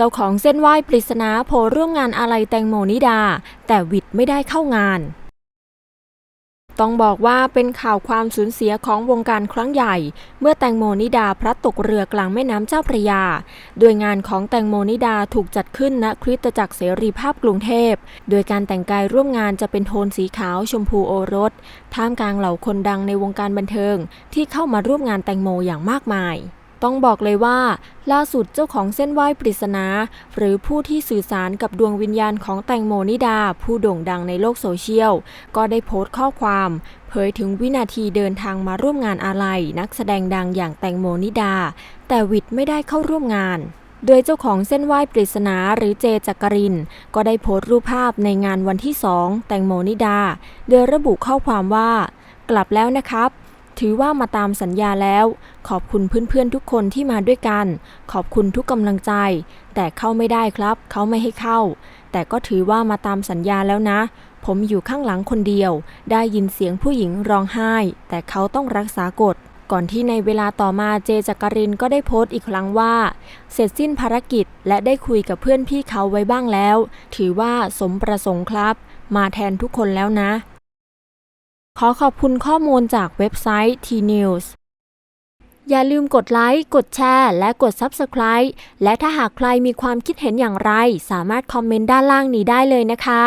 เจ้าของเส้นไหว้ปริศนาโผล่ร่วมงานอะไรแตงโมนิดา แต่วิดไม่ได้เข้างาน ต้องบอกว่าเป็นข่าวความสูญเสียของวงการครั้งใหญ่ เมื่อแตงโมนิดาพลัดตกเรือกลางแม่น้ำเจ้าพระยา โดยงานของแตงโมนิดาถูกจัดขึ้นณคริสตจักรเสรีภาพกรุงเทพ โดยการแต่งกายร่วมงานจะเป็นโทนสีขาวชมพูโอรส ท่ามกลางเหล่าคนดังในวงการบันเทิง ที่เข้ามาร่วมงานแตงโมอย่างมากมาย ต้องบอกเลยว่า ล่าสุดเจ้าของเส้นไหว้ปริศนา หรือผู้ที่สื่อสารกับดวงวิญญาณของแตงโมนิดา ผู้โด่งดังในโลกโซเชียล ก็ได้โพสต์ข้อความ เผยถึงวินาทีเดินทางมาร่วมงานอาลัย นักแสดงดังอย่างแตงโมนิดา แต่วิดไม่ได้เข้าร่วมงานโดยเจ้าของเส้นไหว้ปริศนาหรือเจจักริน ก็ได้โพสต์รูปภาพในงานวันที่2แตงโมนิดา โดยระบุข้อความว่า กลับแล้วนะครับ ถือว่ามาตามสัญญาแล้ว ขอบคุณเพื่อนๆทุกคนที่มาด้วยกัน ขอบคุณทุกกำลังใจ แต่เข้าไม่ได้ครับ เขาไม่ให้เข้า แต่ก็ถือว่ามาตามสัญญาแล้วนะ ผมอยู่ข้างหลังคนเดียว ได้ยินเสียงผู้หญิงร้องไห้ แต่เขาต้องรักษากฎก่อนที่ในเวลาต่อมาเจจักรินก็ได้โพสต์อีกครั้งว่า เสร็จสิ้นภารกิจและได้คุยกับเพื่อนพี่เขาไว้บ้างแล้ว ถือว่าสมประสงค์ครับ มาแทนทุกคนแล้วนะ ขอขอบคุณข้อมูลจากเว็บไซต์ T-News อย่าลืมกดไลค์ กดแชร์ และกด Subscribe และถ้าหากใครมีความคิดเห็นอย่างไร สามารถคอมเมนต์ด้านล่างนี้ได้เลยนะคะ